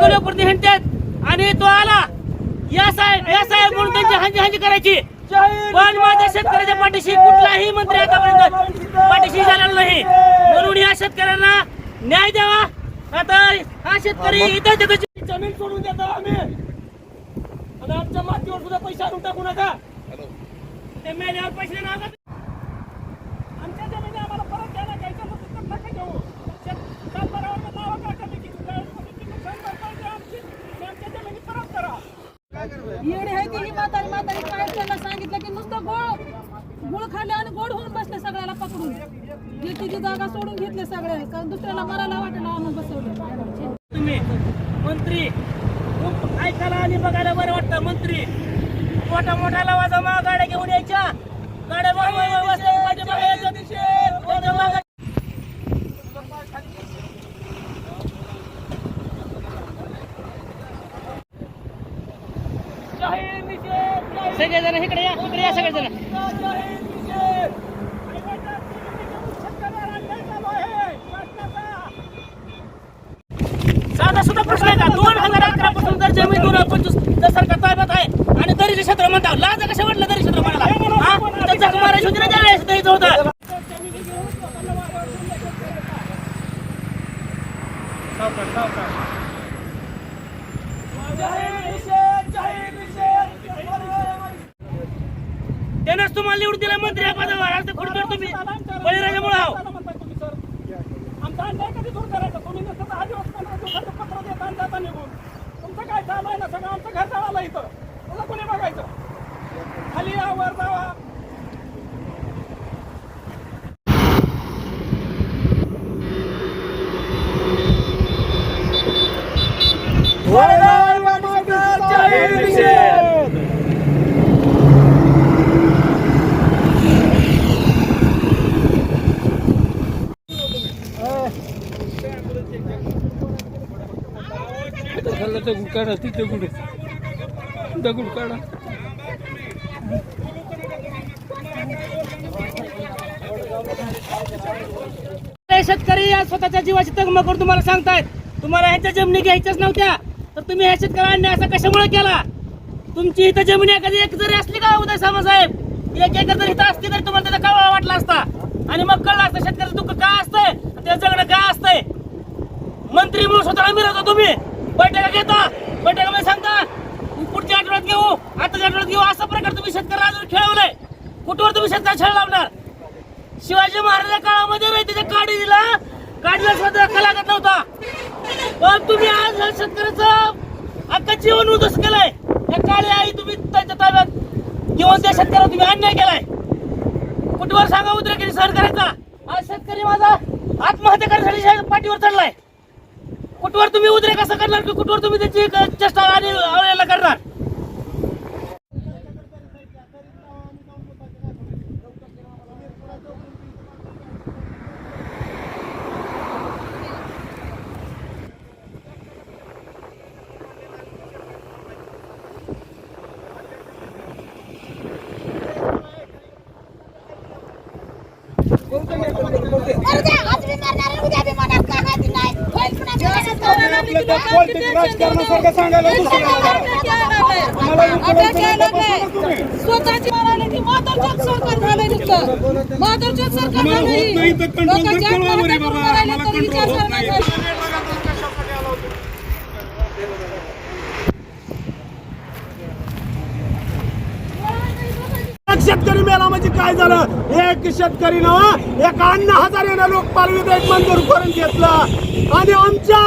कोल्हापूरने हिंडतात. आणि तो आला. या साहेब या साहेब म्हणून त्यांची हांजी हांजी करायची. पण माझ्या शेतकऱ्याच्या पाठीशी कुठलाही मंत्री आतापर्यंत पाठीशी झालेला नाही. म्हणून या शेतकऱ्यांना न्याय द्यावा. आता हा शेतकरी इथं तिथं जमीन सोडून देतो आम्ही. आणि आमच्या मातीवर सुद्धा पैसे आणून टाकू नका. ते मेल्यावर पैसे नका आमच्या जमिनी आम्हाला परत द्यायला घ्यायचं नसेल तर नका घेऊ शेत- सातबारावर नावं टाका मी किती काय- किती नुकसान भरपाई द्या आमची. आणि आमच्या जमिनी परत करा येणे आहे ती ही म्हातारी म्हातारी काय त्यांना सांगितलं की नुसतं गोळ गुळ खाल्ले आणि गोड होऊन बसले सगळ्याला पकडून. जे तिची जागा सोडून घेतले सगळे. कारण दुसऱ्याला मरायला वाटेल आणून बसवले. तुम्ही मंत्री ऐकायला आणि बघायला बरं वाटतं. मंत्री मोठा मोठा लवाजा मा गाड्या घेऊन यायच्या. गाड्या मागे मागे जाहीर सगळेजण इकडे या इकडे या सगळेजण जाहीर निषेध. आणि म्हणतात की शेतकऱ्याला अन्याय चालू आहे. शासनाचा. साधा सुद्धा प्रश्न आहे का दोन हजार अकरा पासून जर जमीन दोन हजार पंचवीस जर सरकार ताब्यात आहे आणि दरीचे क्षेत्र म्हणतात लाज कशा वाटलं दरी क्षेत्र म्हणाला हा तर जग मारायची होती ना त्यावेळेस द्यायचं होतं त्यानंच तुम्हाला निवडून दिला मंत्री या पदावर. आज खुडकर तुम्ही बळीराजामुळे आहो. आमचा अन्याय कधी दूर करायचा? तुम्ही नसतं दहा पत्र देता आणि जाता निघून. तुमचं काय चालू आहे ना सगळं? आमचं घर जावाला इथं तुला कोणी बघायचं खाली या वर जावा दगड काढा तिथे कुठे दगड काढा. शेतकरी या स्वतःच्या जीवाची तगमा करून तुम्हाला सांगतायत. तुम्हाला ह्याच्या जमिनी घ्यायच्याच नव्हत्या. तर तुम्ही ह्या शेतकऱ्यांनी असा कशामुळे केला? तुमची इथं जमिनी एखादी एक जरी असली का उदय साहेब? एक एकर जर इथं असली तरी तुम्हाला त्याचा कावळा वाटला असता आणि मग कळलं असतं शेतकऱ्याचं दुःख काय असतंय ते जगणं काय असतंय मंत्री म्हणून स्वतःला मिळवता तुम्ही बैठका घेता बैठकामध्ये सांगता पुढच्या आठवड्यात घेऊ आताच्या आठवड्यात घेऊ असा प्रकार तुम्ही शेतकऱ्याला अजून खेळवलाय कुठवर छळ लावणार. शिवाजी महाराजांच्या काळामध्ये रयतेच्या काडी दिला. काडीला सुद्धा लागत नव्हता. पण तुम्ही आज ह्या शेतकऱ्याचं अख्खा जीवन उदस केलंय. या काळी आई तुम्ही त्यांच्या ताब्यात घेऊन त्या शेतकऱ्याला तुम्ही अन्याय केलाय. कुठवर सांगा उद्रेकिरी सहन करायचा आज शेतकरी माझा आत्महत्या करण्यासाठी पाठीवर चढलाय. कुठवर तुम्ही उद्रेक कसं करणार की कुठवर तुम्ही त्याची एक चेष्टा आणि करणार अरे ते आज बी मारणार आणि उद्या बी मारणार काय माहिती नाही होईल पुन्हा राजकारणासारखं सांगायला स्वतःची माधवच्याच सरकार झालंय नुसतं. माधवच्याच सरकार शेतकरी मेला म्हणजे काय झालं? एक शेतकरी ना एक अण्णा हजारेनं लोकपाल विधेयक मंजूर करून घेतलं. आणि आमच्या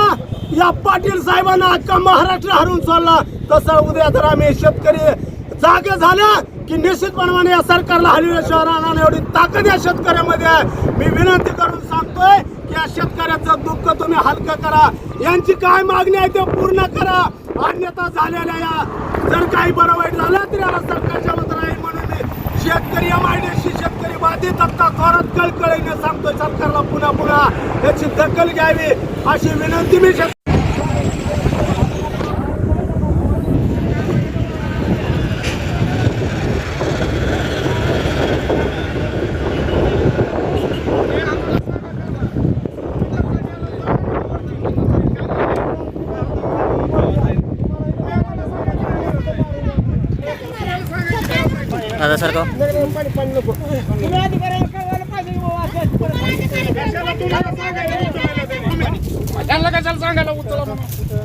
या पाटील साहेबांना अख्खा महाराष्ट्र हरून चालला. तसा उद्या जर आम्ही शेतकरी जागे झाल्या की निश्चितपणाने या सरकारला हलविल्याशिवाय राहणार एवढी ताकद या शेतकऱ्यामध्ये आहे. मी विनंती करून सांगतोय की या शेतकऱ्याचं दुःख तुम्ही हलकं करा. यांची काय मागणी आहे ते पूर्ण करा. अन्यथा झालेल्या या जर काही बरं वाईट झालं तरी याला सरकारच्या वतीनं राहील म्हणून शेतकरी शेतकरी एमआयडीसी शेतकरी बाधित हक्का जोरात कळकळीने सांगतोय. सरकारला पुन्हा पुन्हा याची दखल घ्यावी अशी विनंती मी शेत दादा सरकार तुम्ही अधिकाऱ्याला कळवायला पाहिजे की बाबा असं असं परिस्थिती. कशाला तुम्हाला सांगायला उचलायला ते? तुम्ही- त्यांना कशाला सांगायला उचला म्हणून?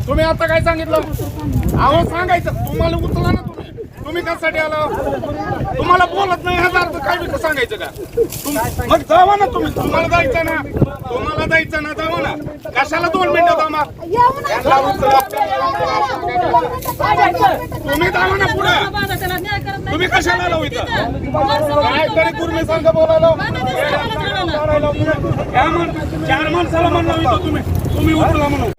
तुम्ही आता काय सांगितलं? अहो सांगायचं. तुम्हाला उचला ना. तुम्ही कशासाठी आला? तुम्हाला बोलत नाही ह्याचा अर्थ काय विकत सांगायचं का? मग जावा ना तुम्ही तुम्हाला जायचं ना. तुम्हाला जायचं ना जावा ना. कशाला दोन मिनिटं जामा तुम्ही जावा ना पुढे. तुम्ही कशाला आलो हो इथं? माणसं काय तरी गुरमी संघ बोलायला. म्हण- चार माणसाला म्हणलं इथं तुम्ही. तुम्ही उतरला म्हणून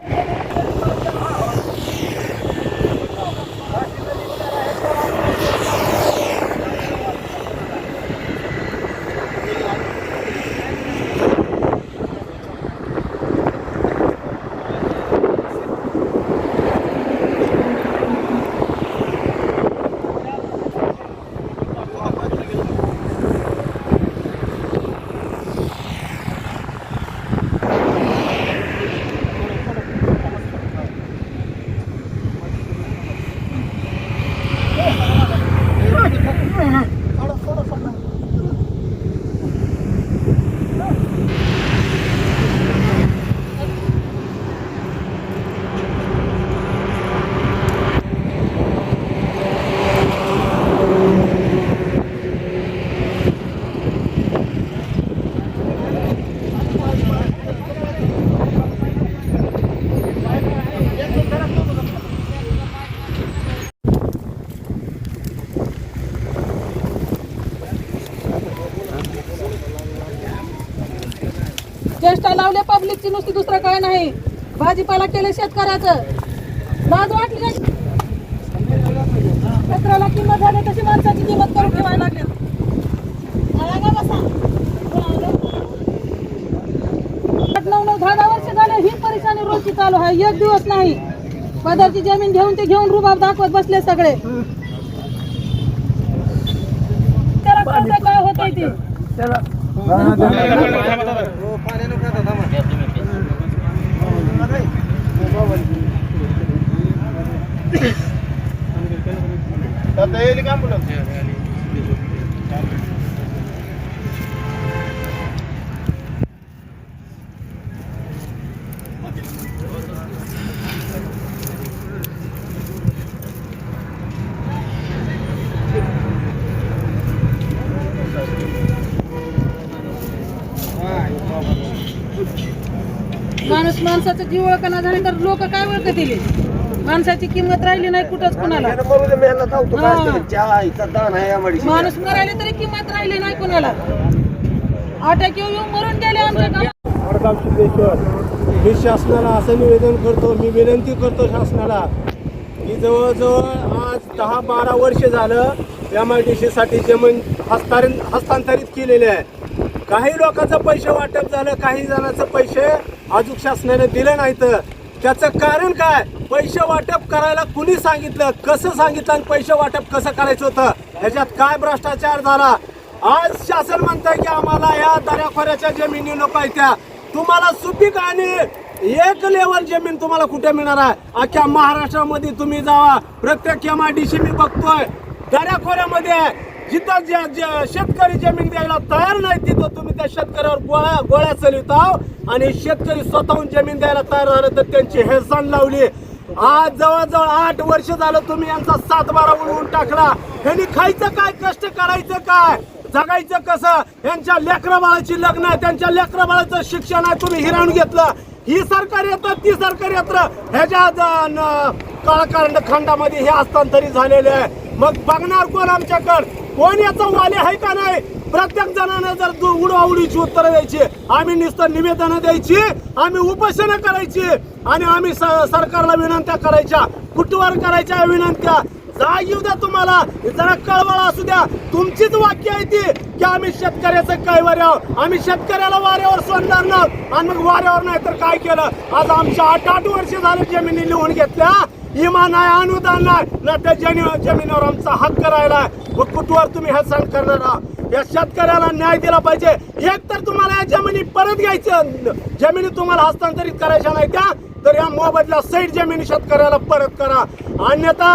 चेष्टा लावल्या पब्लिकची नुसती दुसरं काय नाही. भाजीपाला केले शेतकऱ्याचं. लाज वाटली कचऱ्याला किंमत झाली तशी माणसाची किंमत करून ठेवायला लागली नऊ नऊ दहा दहा वर्ष झाले ही परेशानी रोजची चालू आहे. एक दिवस नाही. पदरची जमीन घेऊन ते घेऊन रुबाब दाखवत बसले सगळे. त्याला काय होतंय ती. येईल का मुलं माणूस माणसाचं जीव ओळखना झाले तर लोक काय ओळखतील माणसाची किंमत राहिली नाही कुठंच कुणाला. माणूस मरायला तरी किंमत राहिली नाही कुणाला. अटॅक येऊन येऊन मरून गेले आमच्या गावात. वडगाव सिद्धेश्वर मी शासनाला असं निवेदन करतो मी विनंती करतो शासनाला की जवळजवळ आज दहा बारा वर्ष झालं एम आय डी सीसाठी जमीन हस्तांतरित हस्तांतरित केलेले आहे. काही लोकांचं पैसे वाटप झालं काही जणांचं पैसे अजून शासनाने दिले नाहीत. त्याचं कारण काय? पैसे वाटप करायला कुणी सांगितलं? कसं सांगितलं आणि पैसे वाटप कसं करायचं होतं? ह्याच्यात काय भ्रष्टाचार झाला? आज शासन म्हणतंय की आम्हाला या दऱ्याखोऱ्याच्या जमिनी नको त्या. तुम्हाला सुपीक आणि एक लेवल जमीन तुम्हाला कुठे मिळणार आहे? अख्ख्या महाराष्ट्रामध्ये तुम्ही जावा. प्रत्येक एम आय डी सी मी बघतोय. दऱ्याखोऱ्यामध्ये जिथं ज्या ज्या शेतकरी जमीन द्यायला तयार नाही तिथं तुम्ही त्या शेतकऱ्यावर गोळ्या गोळ्या चलिताव आणि शेतकरी स्वतःहून जमीन द्यायला तयार झाले तर त्यांची हेळसांड लावली. आज जवळजवळ आठ वर्ष झालं तुम्ही यांचा सात बारा उडवून टाकला. ह्यांनी खायचं काय कष्ट करायचं काय? जगायचं कसं? यांच्या लेकराबाळाची लग्न आहे त्यांच्या लेकरबाळाचं शिक्षण आहे तुम्ही हिरावून घेतलं. ही सरकार येतं ती सरकार येतं. ह्याच्या ज- न- खंडामध्ये हे हस्तांतरित झालेले आहे. मग बघणार कोण आमच्याकडं? कोण याचा वाले आहे का नाही? प्रत्येक जणांना जर उडवाउडीची उत्तरं द्यायची आम्ही नुसतं निवेदनं द्यायची आम्ही उपोषणं करायची आणि आम्ही स- सरकारला विनंत्या करायच्या कुटवर करायच्या विनंत्या? जाग येऊ द्या तुम्हाला. जरा कळवळ असू द्या. तुमचीच वाक्य आहे ती की आम्ही शेतकऱ्याचं काय वाऱ्यावर आम्ही शेतकऱ्याला वाऱ्यावर सोडणार नाही. आणि मग वाऱ्यावर नाही तर काय केलं? आज आमच्या आठ आठ वर्ष झाले जमिनी लिहून घेतल्या. इमान आहे अनुदान नाही. ना त्या जनी जमिनीवर आमचा हक्क राहिला मग कुठवर तुम्ही हा सण करणार आहात? या शेतकऱ्याला न्याय दिला पाहिजे. एक तर तुम्हाला या जमिनी परत घ्यायचं जमिनी तुम्हाला हस्तांतरित करायच्या नाही त्या तर या मोबदल्या सैट जमिनी शेतकऱ्याला परत करा. अन्यथा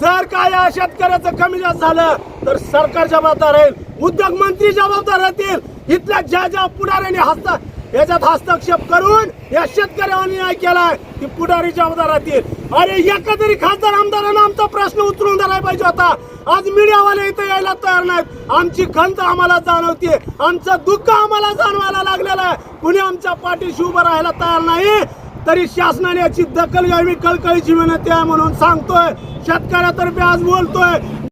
जर काय या शेतकऱ्याचं कमी जास्त झालं तर सरकार जबाबदार राहील. उद्योग मंत्री जबाबदार राहतील. इथल्या ज्या ज्या पुढाऱ्यांनी हस्ता याच्यात हस्तक्षेप करून या शेतकऱ्यावर न्याय केलाय. ती पुढारी जबाबदार राहतील अरे एका तरी खासदार आमदारांना आमचा प्रश्न उचलून धरायला पाहिजे होता. आज मीडियावाले इथे यायला तयार नाहीत. आमची खंत आम्हाला जाणवते आमचं दुःख आम्हाला जाणवायला लागलेलं आहे. कुणी आमच्या पाठीशी उभं राहायला तयार नाही तरी शासनाने याची दखल घ्यावी कळकळीची विनंती आहे म्हणून सांगतोय. शेतकऱ्यातर्फे आज बोलतोय.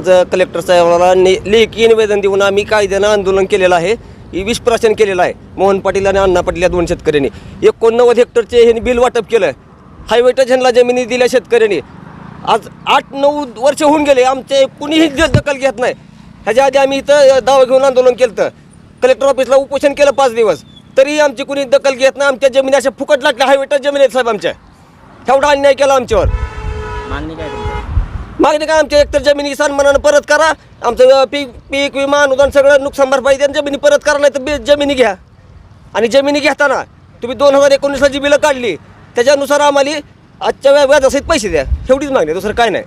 आज कलेक्टर साहेबांना ने लेखी निवेदन देऊन आम्ही कायद्यानं आंदोलन केलेलं आहे. विषप्राशन केलेलं आहे. मोहन पाटील आणि अण्णा पाटील या दोन शेतकऱ्यांनी. एकोणनव्वद हेक्टरचे हे बिल वाटप केलं. हायवे टचनला जमिनी दिल्या शेतकऱ्यांनी. आज आठ नऊ वर्ष होऊन गेले. आमचे कुणीही दखल घेत नाही. ह्याच्या आधी आम्ही इथं दावा घेऊन आंदोलन केलं तर कलेक्टर ऑफिसला उपोषण केलं पाच दिवस. तरी आमची कुणी दखल घेत नाही. आमच्या जमिनी अशा फुकट लागल्या. हायवेटर जमिनी आहेत साहेब आमच्या. एवढा अन्याय केला आमच्यावर. मागणी काय आमच्या एकतर जमिनी सन्मानानं परत करा. आमचं पीक पीक विमा अनुदान सगळं नुकसान भरपाई द्या जमिनी परत करा नाही तर जमिनी घ्या. आणि जमिनी घेताना तुम्ही दोन हजार एकोणीसला जी बिलं काढली त्याच्यानुसार आम्हाला आजच्या व्याजासहित पैसे द्या. एवढीच मागणी दुसरं काय नाही.